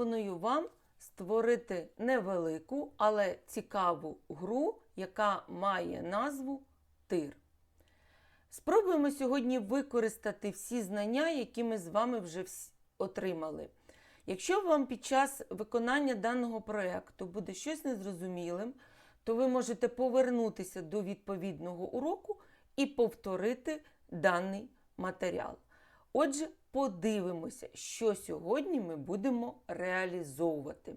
пропоную вам створити невелику, але цікаву гру, яка має назву Тир. Спробуємо сьогодні використати всі знання, які ми з вами вже отримали. Якщо вам під час виконання даного проєкту буде щось незрозумілим, то ви можете повернутися до відповідного уроку і повторити даний матеріал. Отже, подивимося, що сьогодні ми будемо реалізовувати.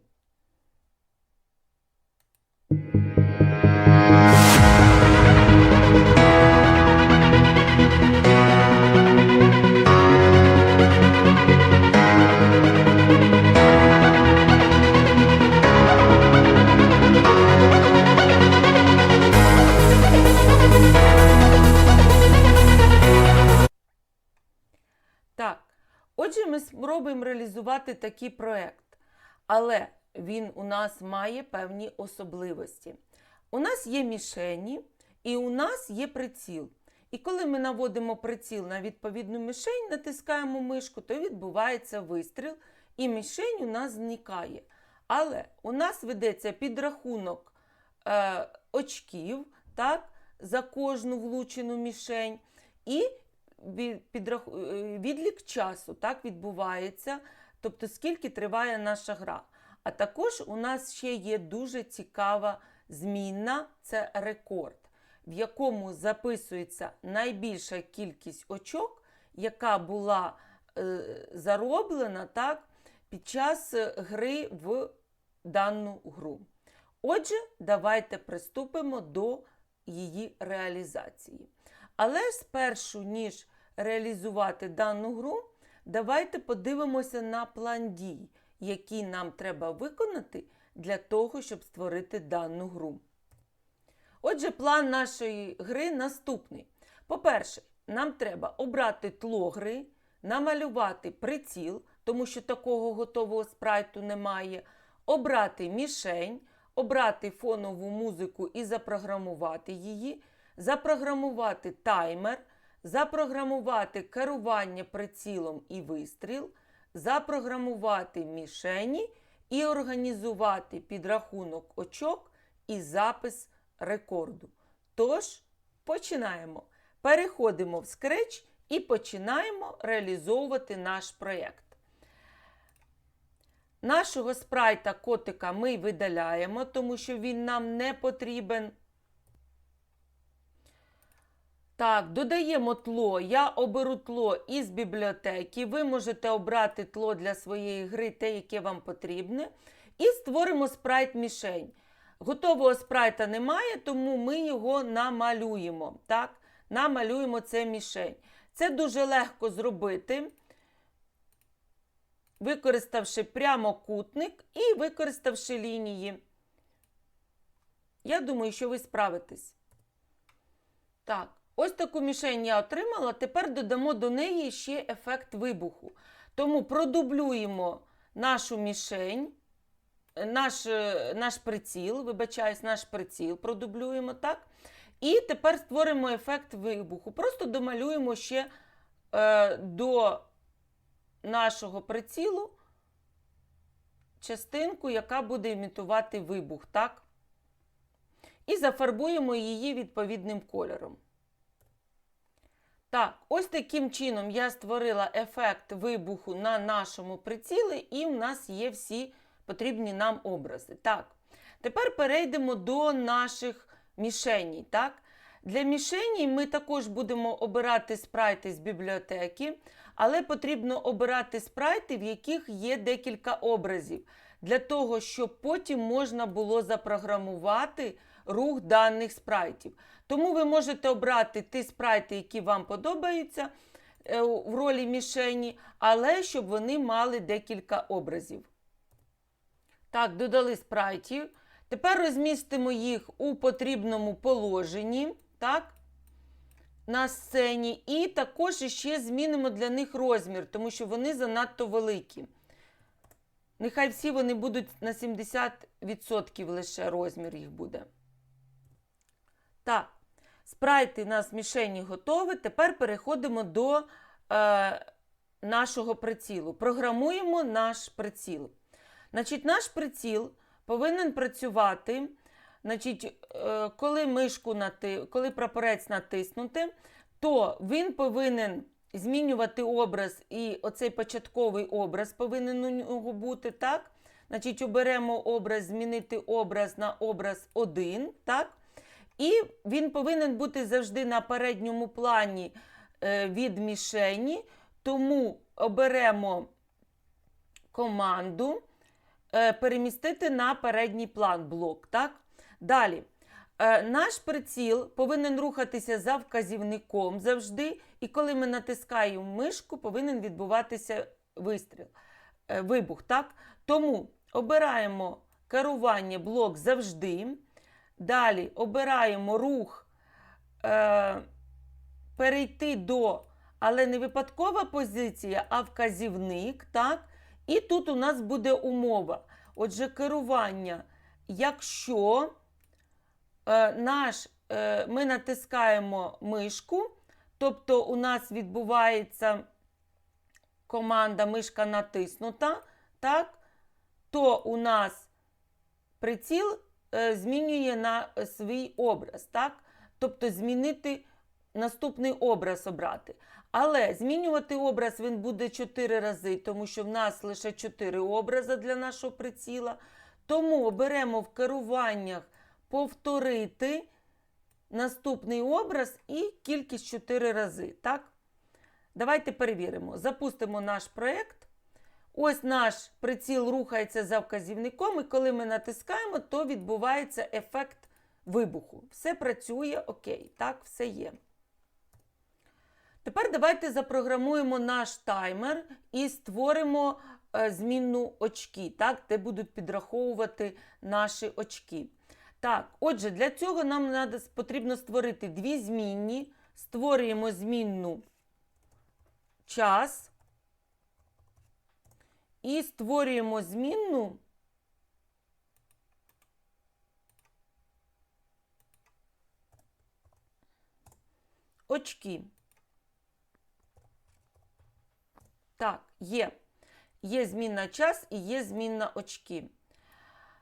Отже, ми спробуємо реалізувати такий проєкт, але він у нас має певні особливості. У нас є мішені і у нас є приціл. І коли ми наводимо приціл на відповідну мішень, натискаємо мишку, то відбувається вистріл, і мішень у нас зникає. Але у нас ведеться підрахунок е, очків так, за кожну влучену мішень. І відлік часу так відбувається, тобто скільки триває наша гра. А також у нас ще є дуже цікава змінна це рекорд, в якому записується найбільша кількість очок, яка була е, зароблена так, під час е, гри в дану гру. Отже, давайте приступимо до її реалізації. Але спершу, ніж реалізувати дану гру, давайте подивимося на план дій, який нам треба виконати для того, щоб створити дану гру. Отже, план нашої гри наступний. По-перше, нам треба обрати тло гри, намалювати приціл, тому що такого готового спрайту немає, обрати мішень, обрати фонову музику і запрограмувати її, запрограмувати таймер, запрограмувати керування прицілом і вистріл, запрограмувати мішені і організувати підрахунок очок і запис рекорду. Тож, починаємо. Переходимо в Scratch і починаємо реалізовувати наш проєкт. Нашого спрайта котика ми видаляємо, тому що він нам не потрібен. Так, додаємо тло. Я оберу тло із бібліотеки. Ви можете обрати тло для своєї гри, те, яке вам потрібне. І створимо спрайт мішень. Готового спрайта немає, тому ми його намалюємо. Так? Намалюємо це мішень. Це дуже легко зробити, використавши прямокутник і використавши лінії. Я думаю, що ви справитесь. Так, ось таку мішень я отримала. Тепер додамо до неї ще ефект вибуху. Тому продублюємо нашу мішень, наш, е, наш приціл, вибачаюсь, наш приціл продублюємо, так? І тепер створимо ефект вибуху. Просто домалюємо ще е, до нашого прицілу частинку, яка буде імітувати вибух, так? І зафарбуємо її відповідним кольором. Так, ось таким чином я створила ефект вибуху на нашому прицілі, і в нас є всі потрібні нам образи. Так, тепер перейдемо до наших мішеній. Так? Для мішеній ми також будемо обирати спрайти з бібліотеки, але потрібно обирати спрайти, в яких є декілька образів, для того, щоб потім можна було запрограмувати рух даних спрайтів. Тому ви можете обрати ті спрайти, які вам подобаються е, в ролі мішені, але щоб вони мали декілька образів. Так, додали спрайтів. Тепер розмістимо їх у потрібному положенні, так, на сцені. І також ще змінимо для них розмір, тому що вони занадто великі. Нехай всі вони будуть на 70% лише розмір їх буде. Так, спрайти у нас мішені готові. Тепер переходимо до е, нашого прицілу. Програмуємо наш приціл. Значить, наш приціл повинен працювати. Значить, е, коли мишку нати... коли прапорець натиснути, то він повинен змінювати образ, і оцей початковий образ повинен у нього бути, так? Значить, оберемо образ, змінити образ на образ 1, так? І він повинен бути завжди на передньому плані е, від мішені, тому оберемо команду е, перемістити на передній план блок. Так? Далі. Е, Наш приціл повинен рухатися за вказівником завжди, і коли ми натискаємо мишку, повинен відбуватися вистріл, вибух. Так? Тому обираємо керування блок завжди. Далі обираємо рух е, перейти до, але не випадкова позиція, а вказівник. Так? І тут у нас буде умова. Отже, керування, якщо е, наш, е, ми натискаємо мишку, тобто у нас відбувається команда мишка натиснута, так, то у нас приціл змінює на е, свій образ, так? Тобто змінити наступний образ обрати. Але змінювати образ він буде 4 рази, тому що в нас лише 4 образи для нашого приціла. Тому оберемо в керуваннях повторити наступний образ і кількість 4 рази. Так? Давайте перевіримо. Запустимо наш проєкт. Ось наш приціл рухається за вказівником, і коли ми натискаємо, то відбувається ефект вибуху. Все працює окей, так, все є. Тепер давайте запрограмуємо наш таймер і створимо е, змінну очки, так, де будуть підраховувати наші очки. Так, отже, для цього нам потрібно створити дві змінні. Створюємо змінну час. І створюємо змінну очки. Так, є. Є змінна час і є змінна очки.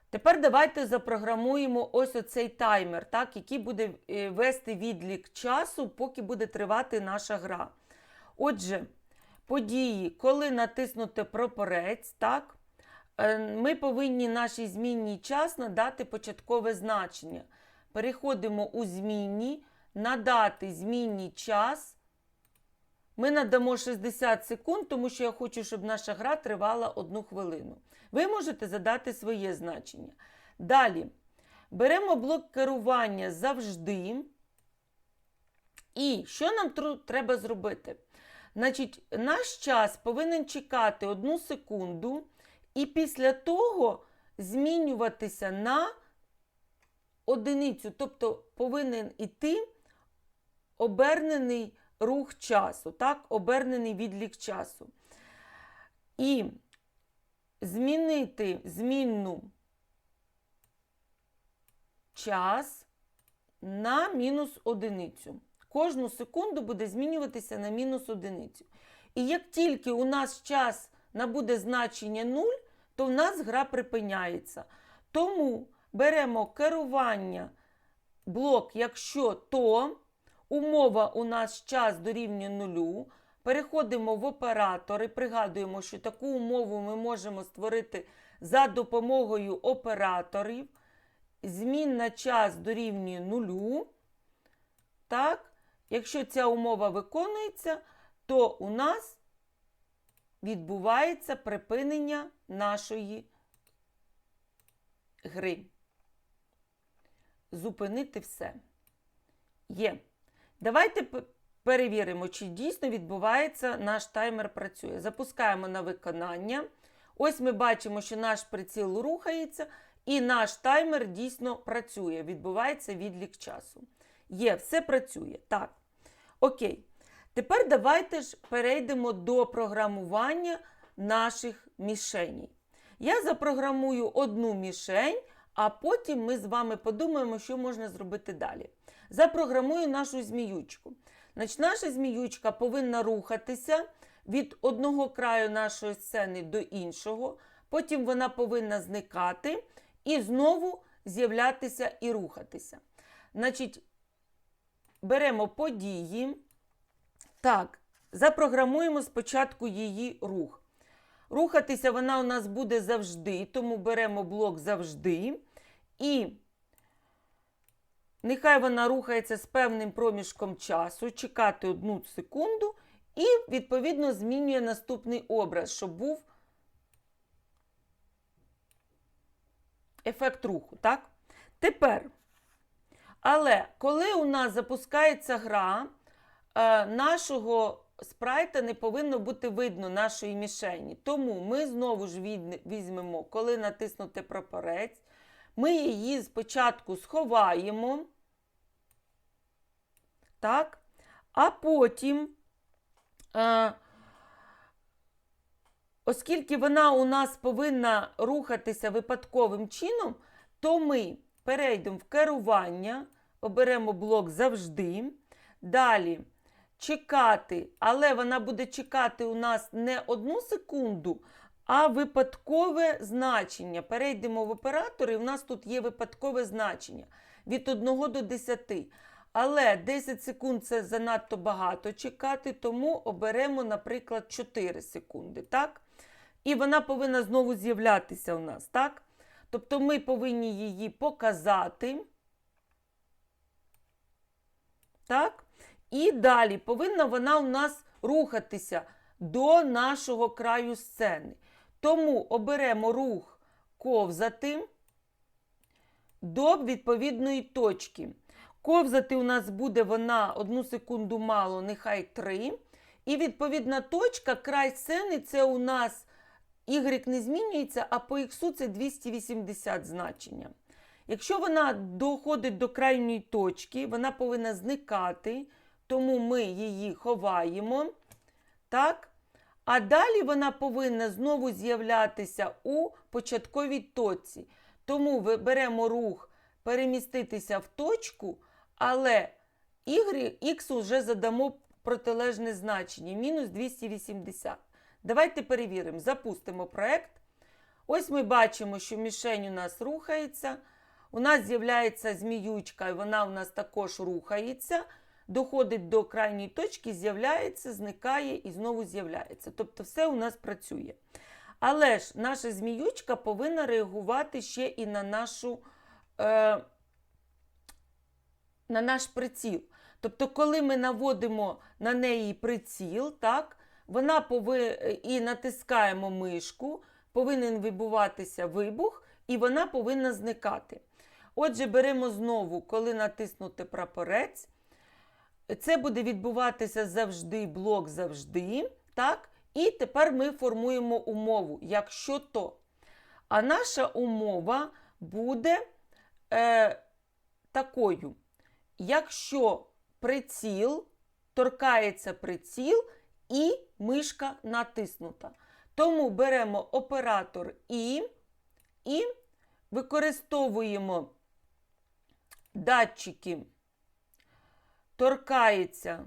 Тепер давайте запрограмуємо ось оцей таймер, так, який буде е, вести відлік часу, поки буде тривати наша гра. Отже, події, коли натиснути прапорець, так, е, ми повинні нашій змінній час надати початкове значення. Переходимо у змінні, надати змінній час. Ми надамо 60 секунд, тому що я хочу, щоб наша гра тривала одну хвилину. Ви можете задати своє значення. Далі беремо блок керування завжди. І що нам треба зробити? Значить, наш час повинен чекати одну секунду, і після того змінюватися на одиницю, тобто повинен іти обернений рух часу, так? обернений відлік часу. І змінити змінну час на мінус одиницю. Кожну секунду буде змінюватися на мінус одиницю. І як тільки у нас час набуде значення 0, то в нас гра припиняється. Тому беремо керування блок, якщо то, умова у нас час дорівнює нулю. Переходимо в оператори. Пригадуємо, що таку умову ми можемо створити за допомогою операторів. Змінна час дорівнює нулю. Так, якщо ця умова виконується, то у нас відбувається припинення нашої гри. Зупинити все. Є. Давайте перевіримо, чи дійсно відбувається наш таймер працює. Запускаємо на виконання. Ось ми бачимо, що наш приціл рухається, і наш таймер дійсно працює. Відбувається відлік часу. Є, все працює. Так. Окей. Тепер давайте ж перейдемо до програмування наших мішеней. Я запрограмую одну мішень, а потім ми з вами подумаємо, що можна зробити далі. Запрограмую нашу зміючку. Значить, наша зміючка повинна рухатися від одного краю нашої сцени до іншого, потім вона повинна зникати і знову з'являтися і рухатися. Значить, беремо події. Так, запрограмуємо спочатку її рух. Рухатися вона у нас буде завжди, тому беремо блок завжди. І нехай вона рухається з певним проміжком часу, чекати одну секунду, і, відповідно, змінює наступний образ, щоб був ефект руху. так? Тепер, але коли у нас запускається гра, е, нашого спрайта не повинно бути видно нашої мішені. Тому ми знову ж візьмемо, коли натиснути прапорець, ми її спочатку сховаємо. Так? А потім, е, оскільки вона у нас повинна рухатися випадковим чином, то ми перейдемо в керування, оберемо блок завжди. Далі чекати, але вона буде чекати у нас не одну секунду, а випадкове значення. Перейдемо в оператор, і у нас тут є випадкове значення від 1 до 10. Але 10 секунд це занадто багато чекати, тому оберемо, наприклад, 4 секунди. так? І вона повинна знову з'являтися у нас. так? Тобто ми повинні її показати. Так? І далі повинна вона у нас рухатися до нашого краю сцени. Тому оберемо рух ковзати до відповідної точки. Ковзати у нас буде вона одну секунду мало, нехай 3. І відповідна точка, край сцени, це у нас y не змінюється, а по х це 280 значення. Якщо вона доходить до крайньої точки, вона повинна зникати, тому ми її ховаємо. Так? А далі вона повинна знову з'являтися у початковій точці. Тому ви беремо рух переміститися в точку, але y, x вже задамо протилежне значення мінус 280. Давайте перевіримо, запустимо проект. Ось ми бачимо, що мішень у нас рухається. У нас з'являється зміючка, і вона у нас також рухається. Доходить до крайньої точки, з'являється, зникає і знову з'являється. Тобто все у нас працює. Але ж наша зміючка повинна реагувати ще і на нашу, е, на наш приціл. Тобто, коли ми наводимо на неї приціл, так, вона пови... і натискаємо мишку, повинен відбуватися вибух, і вона повинна зникати. Отже, беремо знову, коли натиснути прапорець. Це буде відбуватися завжди, блок завжди. так? І тепер ми формуємо умову, якщо то. А наша умова буде е, такою. Якщо приціл, торкається приціл і мишка натиснута. Тому беремо оператор І і використовуємо датчики, торкається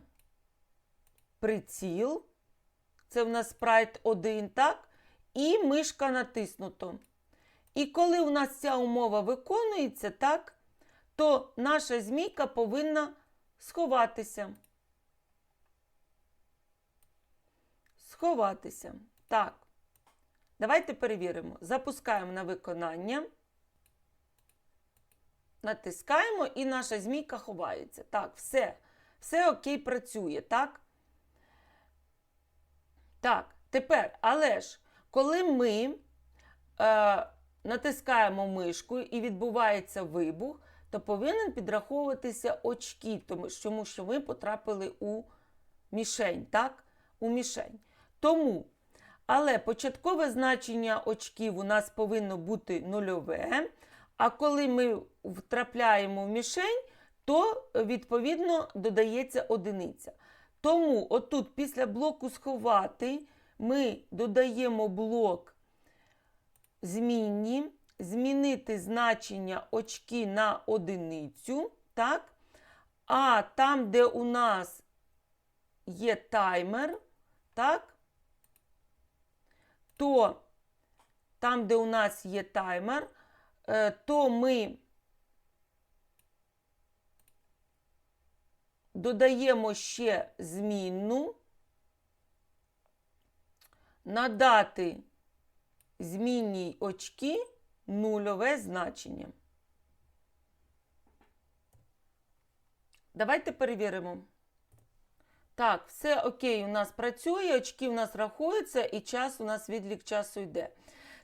приціл. Це в нас спрайт 1, так? І мишка натиснуто. І коли у нас ця умова виконується, так, то наша змійка повинна сховатися. Сховатися. Так. Давайте перевіримо. Запускаємо на виконання. Натискаємо, і наша змійка ховається. Так, все. Все окей, працює, так? Так, тепер, але ж, коли ми е, натискаємо мишку і відбувається вибух, то повинен підраховуватися очки, тому що ми потрапили у мішень, так? У мішень. Тому, але початкове значення очків у нас повинно бути нульове. А коли ми втрапляємо в мішень, то відповідно додається одиниця. Тому отут після блоку сховати ми додаємо блок змінні, змінити значення очки на одиницю. так? А там, де у нас є таймер, так? То там, де у нас є таймер, е, то ми додаємо ще змінну, надати змінній очки нульове значення. Давайте перевіримо. Так, все окей, у нас працює, очки у нас рахуються, і час у нас відлік часу йде.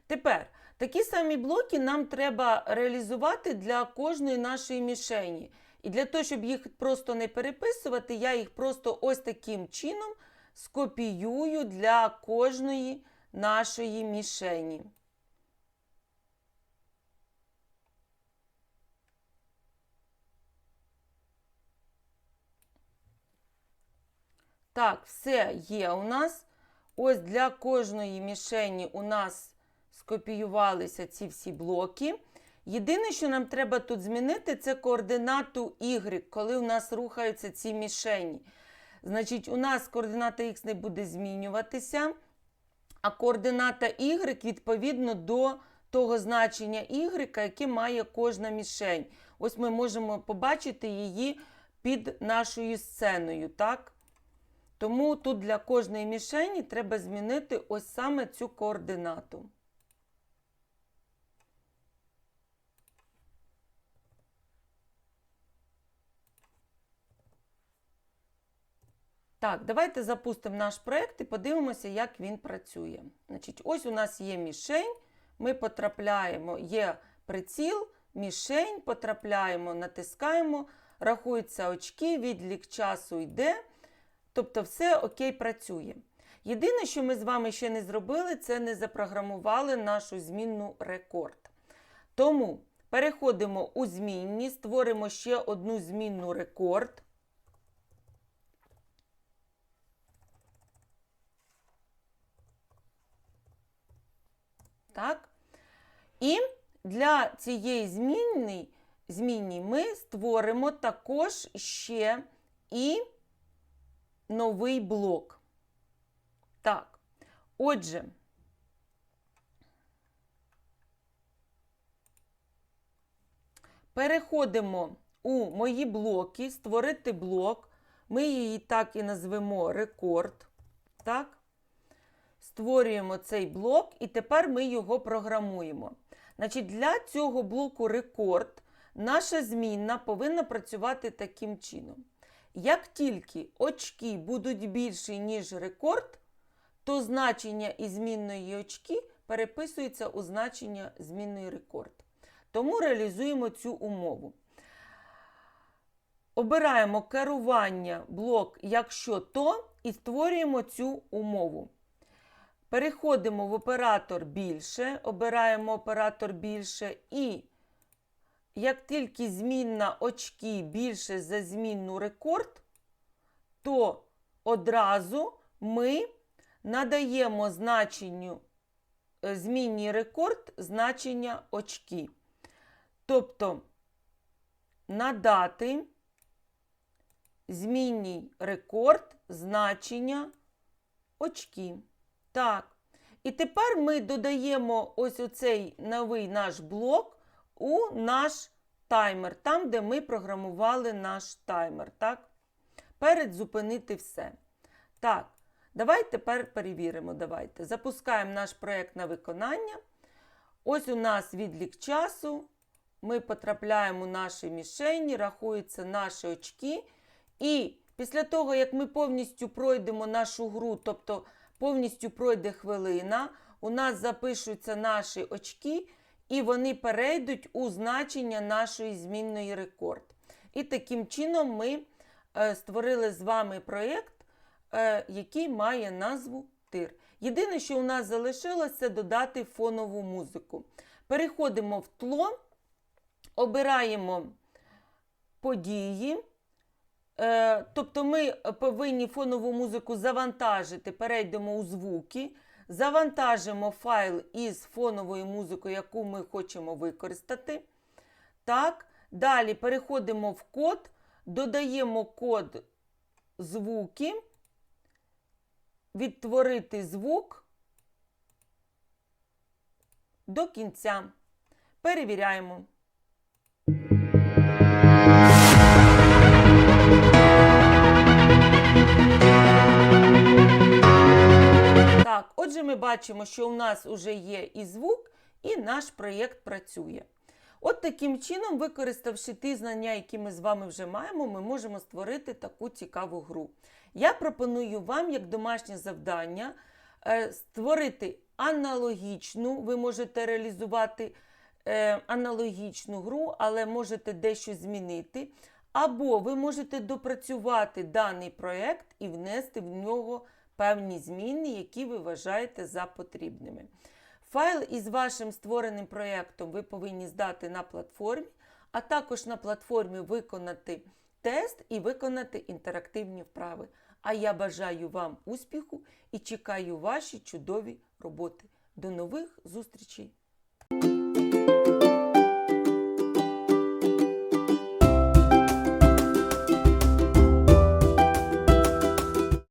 Тепер такі самі блоки нам треба реалізувати для кожної нашої мішені. І для того, щоб їх просто не переписувати, я їх просто ось таким чином скопіюю для кожної нашої мішені. Так, все є у нас. Ось для кожної мішені у нас скопіювалися ці всі блоки. Єдине, що нам треба тут змінити, це координату Y, коли у нас рухаються ці мішені. Значить, у нас координата X не буде змінюватися, а координата Y відповідно до того значення Y, яке має кожна мішень. Ось ми можемо побачити її під нашою сценою. так? Тому тут для кожної мішені треба змінити ось саме цю координату. Так, давайте запустимо наш проєкт і подивимося, як він працює. Значить, Ось у нас є мішень, ми потрапляємо, є приціл, мішень, потрапляємо, натискаємо, рахуються очки, відлік часу йде. Тобто, все окей працює. Єдине, що ми з вами ще не зробили, це не запрограмували нашу змінну рекорд. Тому переходимо у змінні, створимо ще одну змінну рекорд. Так? І для цієї змінні, змінні ми створимо також ще і новий блок. Так, отже, переходимо у мої блоки, створити блок. Ми її так і назвемо рекорд. Так? Створюємо цей блок, і тепер ми його програмуємо. Значить, Для цього блоку рекорд наша змінна повинна працювати таким чином. Як тільки очки будуть більші, ніж рекорд, то значення змінної очки переписується у значення змінної рекорд. Тому реалізуємо цю умову. Обираємо керування блок, якщо то, і створюємо цю умову. Переходимо в оператор більше, обираємо оператор більше і як тільки змінна очки більше за змінну рекорд, то одразу ми надаємо значенню е, змінній рекорд значення очки. Тобто надати змінній рекорд значення очки. Так. І тепер ми додаємо ось оцей новий наш блок у наш таймер, там, де ми програмували наш таймер. так? Перед зупинити все. Так, давайте тепер перевіримо. Давайте. Запускаємо наш проєкт на виконання. Ось у нас відлік часу. Ми потрапляємо у наші мішені, рахуються наші очки. І після того, як ми повністю пройдемо нашу гру, тобто повністю пройде хвилина, у нас запишуться наші очки, і вони перейдуть у значення нашої змінної рекорд. І таким чином ми е, створили з вами проєкт, е, який має назву тир. Єдине, що у нас залишилося, це додати фонову музику. Переходимо в тло, обираємо події. Е, тобто ми повинні фонову музику завантажити, перейдемо у звуки, завантажимо файл із фоновою музикою, яку ми хочемо використати. Так, Далі переходимо в код, додаємо код звуки, відтворити звук. до кінця. Перевіряємо. Так, отже, ми бачимо, що у нас вже є і звук, і наш проєкт працює. От таким чином, використавши ті знання, які ми з вами вже маємо, ми можемо створити таку цікаву гру. Я пропоную вам, як домашнє завдання, е, створити аналогічну, ви можете реалізувати е, аналогічну гру, але можете дещо змінити. Або ви можете допрацювати даний проєкт і внести в нього певні зміни, які ви вважаєте за потрібними. Файл із вашим створеним проєктом ви повинні здати на платформі, а також на платформі виконати тест і виконати інтерактивні вправи. А я бажаю вам успіху і чекаю ваші чудові роботи. До нових зустрічей!